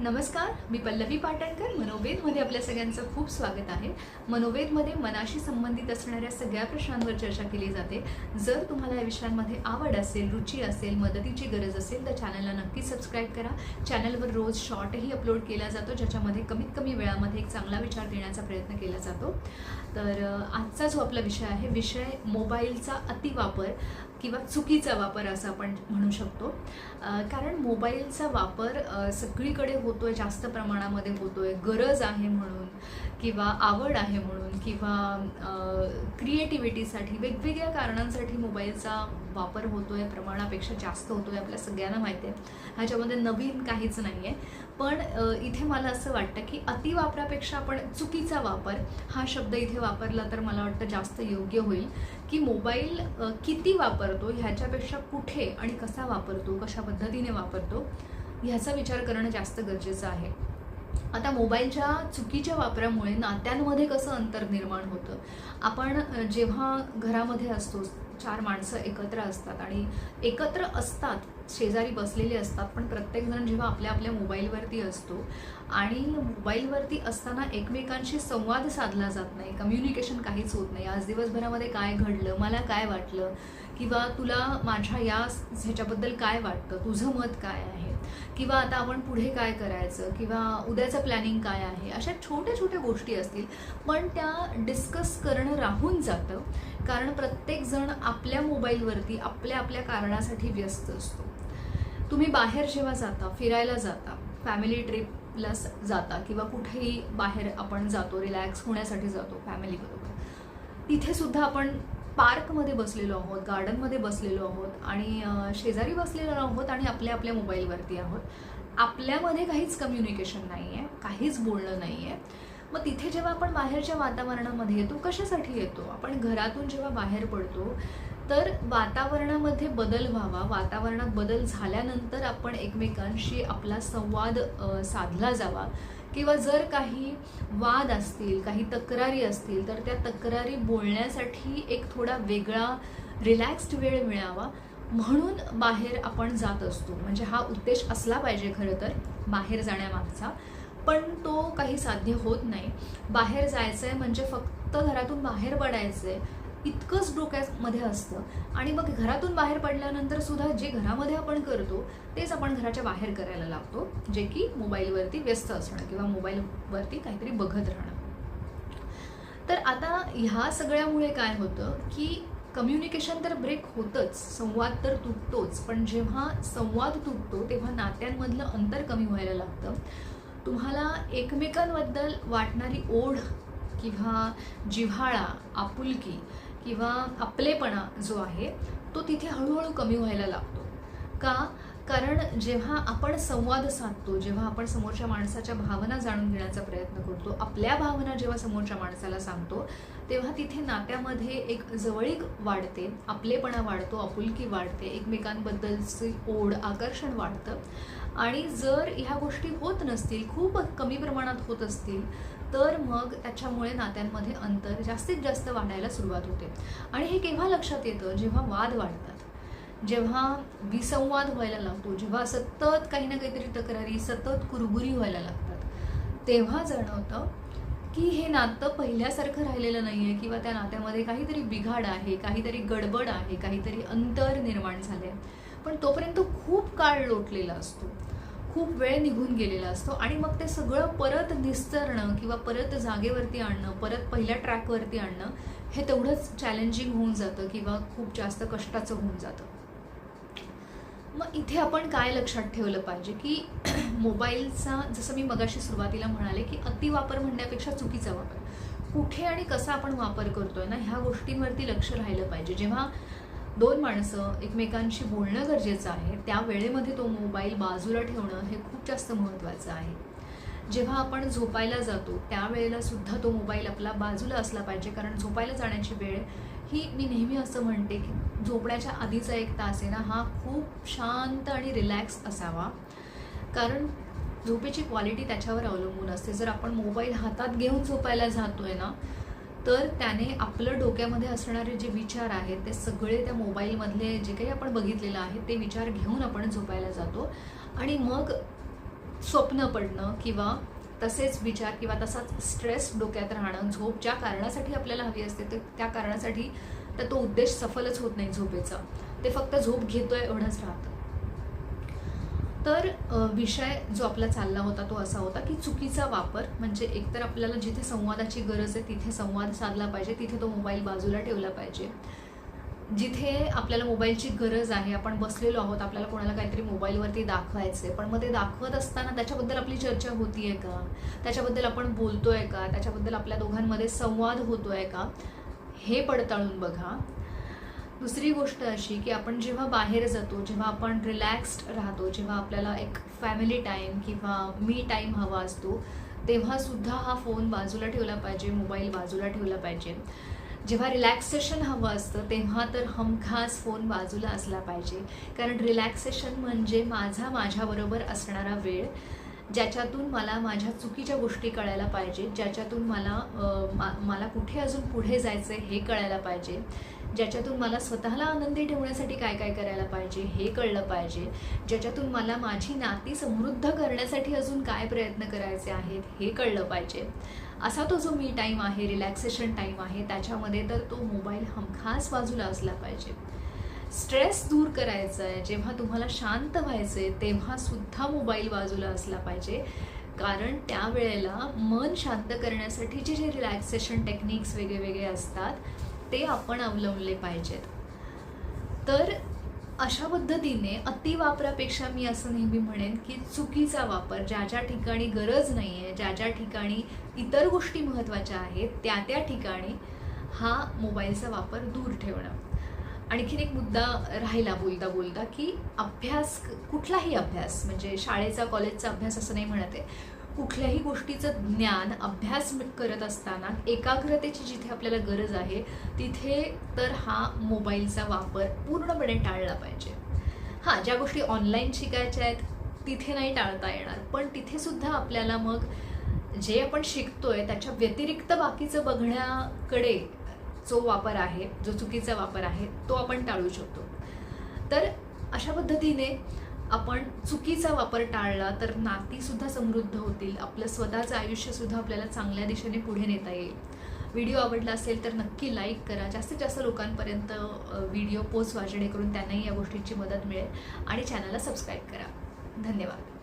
नमस्कार मी पल्लवी पाटणकर. मनोवेदमध्ये आपल्या सगळ्यांचं खूप स्वागत आहे. मनोवेदमध्ये मनाशी संबंधित असणाऱ्या सगळ्या प्रश्नांवर चर्चा केली जाते. जर तुम्हाला या विषयांमध्ये आवड असेल रुची असेल मदतीची गरज असेल तर चॅनलला नक्की सबस्क्राईब करा. चॅनलवर रोज शॉर्टही अपलोड केला जातो ज्याच्यामध्ये कमीत कमी वेळामध्ये एक चांगला विचार देण्याचा प्रयत्न केला जातो. तर आजचा जो आपला विषय आहे विषय मोबाईलचा अतिवापर. किंवा चुकीचा वापर असं आपण म्हणू शकतो. कारण मोबाईलचा वापर सगळीकडे होतो आहे जास्त प्रमाणामध्ये होतो आहे गरज आहे म्हणून किंवा आवड आहे म्हणून किंवा क्रिएटिव्हिटीसाठी वेगवेगळ्या कारणांसाठी मोबाईलचा वापर होतो आहे प्रमाणापेक्षा जास्त होतो आहे आपल्या सगळ्यांना माहिती आहे. ह्याच्यामध्ये नवीन काहीच नाही आहे पण इथे मला असं वाटतं की अतिवापरापेक्षा आपण चुकीचा वापर हा शब्द इथे वापरला तर मला वाटतं जास्त योग्य होईल. की मोबाईल किती वापरतो ह्याच्यापेक्षा कुठे आणि कसा वापरतो कशा पद्धतीने वापरतो ह्याचा विचार करणं जास्त गरजेचं आहे. आता मोबाईलच्या चुकीच्या वापरामुळे नात्यांमध्ये कसं अंतर निर्माण होतं? आपण जेव्हा घरामध्ये असतो चार माणसं एकत्र असतात आणि एकत्र असतात शेजारी बसलेले असतात पण प्रत्येकजण जेव्हा आपल्या आपल्या मोबाईलवरती असतो आणि मोबाईलवरती असताना एकमेकांशी संवाद साधला जात नाही कम्युनिकेशन काहीच होत नाही. आज दिवसभरामध्ये काय घडलं मला काय वाटलं किंवा तुला माझ्या या ह्याच्याबद्दल काय वाटतं तुझं मत काय आहे? किंवा आता आपण पुढे काय करायचं किंवा उद्याचं प्लॅनिंग काय आहे? अशा छोट्या छोट्या गोष्टी असतील पण त्या डिस्कस करणं राहून जातं. कारण प्रत्येकजण आपल्या मोबाईलवरती आपल्या आपल्या कारणासाठी व्यस्त असतो. तुम्ही बाहेर जेव्हा जाता फिरायला जाता फॅमिली ट्रिपला जाता किंवा कुठेही बाहेर आपण जातो रिलॅक्स होण्यासाठी जातो फॅमिलीबरोबर तिथे सुद्धा आपण पार्कमध्ये बसलेलो आहोत गार्डनमध्ये बसलेलो आहोत आणि शेजारी बसलेलो आहोत आणि आपल्या आपल्या मोबाईलवरती आहोत. आपल्यामध्ये काहीच कम्युनिकेशन नाही आहे काहीच बोलणं नाही आहे मग तिथे जेव्हा आपण बाहेरच्या वातावरणामध्ये येतो कशासाठी येतो? आपण घरातून जेव्हा बाहेर पडतो तर वातावरणामध्ये बदल व्हावा. वातावरणात बदल झाल्यानंतर आपण एकमेकांशी आपला संवाद साधला जावा. किंवा जर काही वाद असतील काही तक्रारी असतील तर त्या तक्रारी बोलण्यासाठी एक थोडा वेगळा रिलॅक्स्ड वेळ मिळावा. म्हणून बाहेर आपण जात असतो. म्हणजे हा उद्देश असला पाहिजे खरं तर बाहेर जाण्यामागचा. पण तो काही साध्य होत नाही. बाहेर जायचं आहे म्हणजे फक्त घरातून बाहेर पडायचं आहे इतकंच डोक्यामध्ये असतं. आणि मग घरातून बाहेर पडल्यानंतर सुद्धा जे घरामध्ये आपण करतो तेच आपण घराच्या बाहेर करायला लागतो. जे की मोबाईलवरती व्यस्त असणं किंवा मोबाईलवरती काहीतरी बघत राहणं. तर आता ह्या सगळ्यामुळे काय होतं की कम्युनिकेशन तर ब्रेक होतंच संवाद तर तुटतोच. पण जेव्हा संवाद तुटतो तेव्हा नात्यांमधलं अंतर कमी व्हायला लागतं. तुम्हाला एकमेकांबद्दल वाटणारी ओढ किंवा जिव्हाळा आपुलकी किंवा आपलेपणा जो आहे तो तिथे हळूहळू कमी व्हायला लागतो. का? कारण जेव्हा आपण संवाद साधतो जेव्हा आपण समोरच्या माणसाच्या भावना जाणून घेण्याचा प्रयत्न करतो आपल्या भावना जेव्हा समोरच्या माणसाला सांगतो तेव्हा तिथे नात्यामध्ये एक जवळीक वाढते आपलेपणा वाढतो आपुलकी वाढते एकमेकांबद्दलची ओढ आकर्षण वाढतं. आणि जर ह्या गोष्टी होत नसतील खूप कमी प्रमाणात होत असतील तर मग त्याच्यामुळे नात्यांमध्ये अंतर जास्तीत जास्त वाढायला सुरुवात होते. आणि हे केव्हा लक्षात येतं? जेव्हा वाद वाढतात. जेव्हा विसंवाद व्हायला लागतो जेव्हा सतत काही ना काहीतरी तक्रारी सतत कुरबुरी व्हायला लागतात तेव्हा जाणवतं की हे नातं पहिल्यासारखं राहिलेलं नाही आहे किंवा त्या नात्यामध्ये काहीतरी बिघाड आहे काहीतरी गडबड आहे काहीतरी अंतर निर्माण झाले पण तोपर्यंत खूप काळ लोटलेला असतो. खूप वेळ निघून गेलेला असतो आणि मग ते सगळं परत निस्तरणं किंवा परत जागेवरती आणणं परत पहिल्या ट्रॅकवरती आणणं हे तेवढंच चॅलेंजिंग होऊन जातं किंवा खूप जास्त कष्टाचं होऊन जातं. मग इथे आपण काय लक्षात ठेवलं पाहिजे की मोबाईलचा जसं मी मगाशी सुरुवातीला म्हणाले की अतिवापर म्हणण्यापेक्षा चुकीचा वापर. कुठे आणि कसा आपण वापर करतोय ना ह्या गोष्टींवरती लक्ष राहिलं पाहिजे. जेव्हा दोन माणसं एकमेकांशी बोलणं गरजेचं आहे. त्या वेळेमध्ये तो मोबाईल बाजूला ठेवणं हे खूप जास्त महत्त्वाचं आहे. जेव्हा आपण झोपायला जातो त्यावेळेला सुद्धा तो मोबाईल आपला बाजूला असला पाहिजे. कारण झोपायला जाण्याची वेळ ही मी नेहमी असं म्हणते की झोपण्याच्या आधीचा एक तास आहे ना हा खूप शांत आणि रिलॅक्स असावा. कारण झोपेची क्वालिटी त्याच्यावर अवलंबून असते. जर आपण मोबाईल हातात घेऊन झोपायला जातो आहे ना तर त्याने आपलं डोक्यामध्ये असणारे जे विचार आहेत ते सगळे त्या मोबाईलमधले जे काही आपण बघितलेलं आहे ते विचार घेऊन आपण झोपायला जातो. आणि मग स्वप्न पडणं किंवा तसेच विचार किंवा तसाच स्ट्रेस डोक्यात राहणं झोप ज्या कारणासाठी आपल्याला हवी असते ते त्या कारणासाठी तर तो उद्देश सफलच होत नाही झोपेचा. ते फक्त झोप घेतोय एवढंच राहतं. तर विषय जो आपला चालला होता तो असा होता की चुकीचा वापर म्हणजे एकतर आपल्याला जिथे संवादाची गरज आहे तिथे संवाद साधला पाहिजे तिथे तो मोबाईल बाजूला ठेवला पाहिजे. जिथे आपल्याला मोबाईलची गरज आहे आपण बसलेलो आहोत आपल्याला कोणाला काहीतरी मोबाईलवरती दाखवायचं पण मग ते दाखवत असताना त्याच्याबद्दल आपली चर्चा होतीये का? त्याच्याबद्दल आपण बोलतोय का? त्याच्याबद्दल आपल्या दोघांमध्ये संवाद होतोय का? हे पडताळून बघा. दुसरी गोष्ट अशी की आपण जेव्हा बाहेर जातो जेव्हा आपण रिलॅक्स्ड राहतो जेव्हा आपल्याला एक फॅमिली टाईम किंवा मी टाईम हवा असतो तेव्हा सुद्धा हा फोन बाजूला ठेवला पाहिजे मोबाईल बाजूला ठेवला पाहिजे. जेव्हा रिलॅक्सेशन हवं असतं तेव्हा तर हमखास फोन बाजूला असला पाहिजे. कारण रिलॅक्सेशन म्हणजे माझा माझ्याबरोबर असणारा वेळ. ज्याच्यातून मला माझ्या चुकीच्या गोष्टी कळायला पाहिजे ज्याच्यातून मला मा- मला कुठे अजून पुढे जायचं आहे हे कळायला पाहिजे ज्याच्यातून मला स्वतःला आनंदी ठेवण्यासाठी काय काय करायला पाहिजे हे कळलं पाहिजे ज्याच्यातून मला माझी नाती समृद्ध करण्यासाठी अजून काय प्रयत्न करायचे आहेत हे कळलं पाहिजे. असा तो जो मी टाईम आहे रिलॅक्सेशन टाईम आहे त्याच्यामध्ये तर तो मोबाईल हमखास बाजूला असला पाहिजे. स्ट्रेस दूर करायचा आहे जेव्हा तुम्हाला शांत व्हायचं आहे तेव्हासुद्धा मोबाईल बाजूला असला पाहिजे. कारण त्यावेळेला मन शांत करण्यासाठीचे जे रिलॅक्सेशन टेक्निक्स वेगळे वेगळे असतात ते आपण अवलंबले पाहिजेत. तर अशा पद्धतीने अतिवापरापेक्षा मी असं नेहमी म्हणेन की चुकीचा वापर ज्या ज्या ठिकाणी गरज नाही आहे ज्या ज्या ठिकाणी इतर गोष्टी महत्त्वाच्या आहेत त्या त्या ठिकाणी हा मोबाईलचा वापर दूर ठेवणं. आणखीन एक मुद्दा राहिला बोलता बोलता की अभ्यास कुठलाही अभ्यास म्हणजे शाळेचा कॉलेजचा अभ्यास असं नाही म्हणत आहे. कुठल्याही गोष्टीचं ज्ञान अभ्यास करत असताना एकाग्रतेची जिथे आपल्याला गरज आहे तिथे तर हा मोबाईलचा वापर पूर्णपणे टाळला पाहिजे. हां ज्या गोष्टी ऑनलाईन शिकायच्या आहेत तिथे नाही टाळता येणार. पण तिथेसुद्धा आपल्याला मग जे आपण शिकतोय त्याच्या व्यतिरिक्त बाकीचं बघण्याकडे जो वापर आहे जो चुकीचा वापर आहे तो आपण टाळू शकतो. तर अशा पद्धतीने आपण चुकीचा वापर टाळला तर नातीसुद्धा समृद्ध होतील आपलं स्वतःचं आयुष्यसुद्धा आपल्याला चांगल्या दिशेने पुढे नेता येईल. व्हिडिओ आवडला असेल तर नक्की लाईक करा. जास्तीत जास्त लोकांपर्यंत व्हिडिओ पोस्ट वाजणे जेणेकरून त्यांनाही या गोष्टीची मदत मिळेल आणि चॅनलला सबस्क्राईब करा. धन्यवाद.